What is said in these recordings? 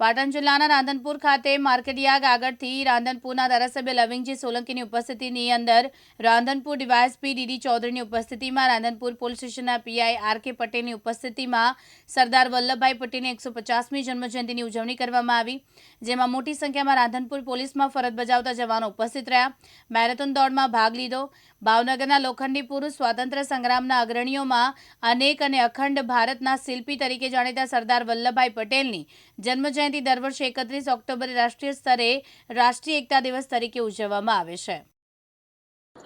પાટણ જિલ્લાના રાંધનપુર ખાતે માર્કેટયાર્ડ આગળથી રાંધનપુરના ધારાસભ્ય લવિંગજી સોલંકીની ઉપસ્થિતિની અંદર રાંધનપુર ડીવાયએસપી ડીડી ચૌધરીની ઉપસ્થિતિમાં રાંધનપુર પોલીસ સ્ટેશનના પીઆઈ આર કે પટેલની ઉપસ્થિતિમાં સરદાર વલ્લભભાઈ પટેલની એકસો પચાસમી જન્મજયંતિની ઉજવણી કરવામાં આવી, જેમાં મોટી સંખ્યામાં રાંધનપુર પોલીસમાં ફરજ બજાવતા જવાનો ઉપસ્થિત રહ્યા. મેરેથોન દોડમાં ભાગ લીધો. ભાવનગરના લોખંડી પુરુષ સ્વાતંત્ર્ય સંગ્રામના અગ્રણીઓમાં અનેક અને અખંડ ભારતના શિલ્પી તરીકે જાણીતા સરદાર વલ્લભભાઈ પટેલની જન્મજયંતિ દર વર્ષે એકત્રીસ ઓક્ટોબરે રાષ્ટ્રીય સ્તરે રાષ્ટ્રીય એકતા દિવસ તરીકે ઉજવવામાં આવે છે.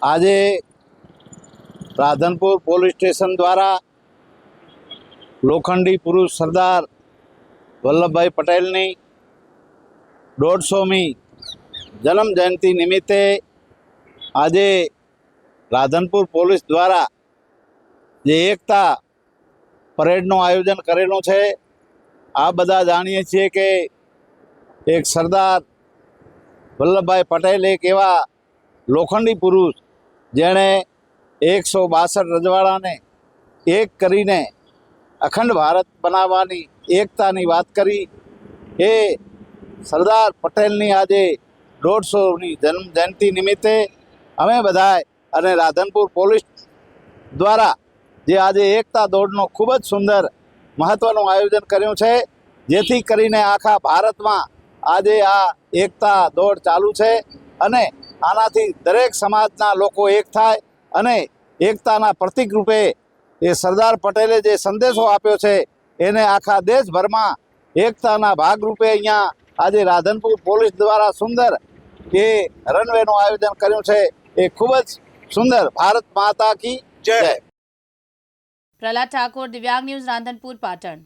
આજે રાધનપુર પોલીસ સ્ટેશન દ્વારા લોખંડી પુરુષ સરદાર વલ્લભભાઈ પટેલની દોઢસોમી જન્મ જયંતિ નિમિત્તે આજે રાધનપુર પોલીસ દ્વારા જે એકતા પરેડનું આયોજન કરેલું છે આ બધા જાણીએ છીએ કે એક સરદાર વલ્લભભાઈ પટેલ એક એવા લોખંડી પુરુષ, જેણે એકસો બાસઠ રજવાડાને એક કરીને અખંડ ભારત બનાવવાની એકતાની વાત કરી. એ સરદાર પટેલની આજે દોઢસોની જન્મ જયંતિ નિમિત્તે અમે બધાએ અને રાધનપુર પોલીસ દ્વારા જે આજે એકતા દોડનો ખૂબ જ સુંદર મહત્ત્વનું આયોજન કર્યું છે. જેથી કરીને આખા ભારતમાં આજે આ એકતા દોડ ચાલુ છે અને આનાથી દરેક સમાજના લોકો એક થાય અને એકતાના પ્રતિક રૂપે એ સરદાર પટેલે જે સંદેશો આપ્યો છે એને આખા દેશભરમાં એકતાના ભાગરૂપે અહીંયા આજે રાધનપુર પોલીસ દ્વારા સુંદર એ રનવેનું આયોજન કર્યું છે. એ ખૂબ જ સુંદર. ભારત માતા કી જય પ્રહલાદ ઠાકોર દિવ્યાંગ ન્યૂઝ રાંધનપુર પાટણ.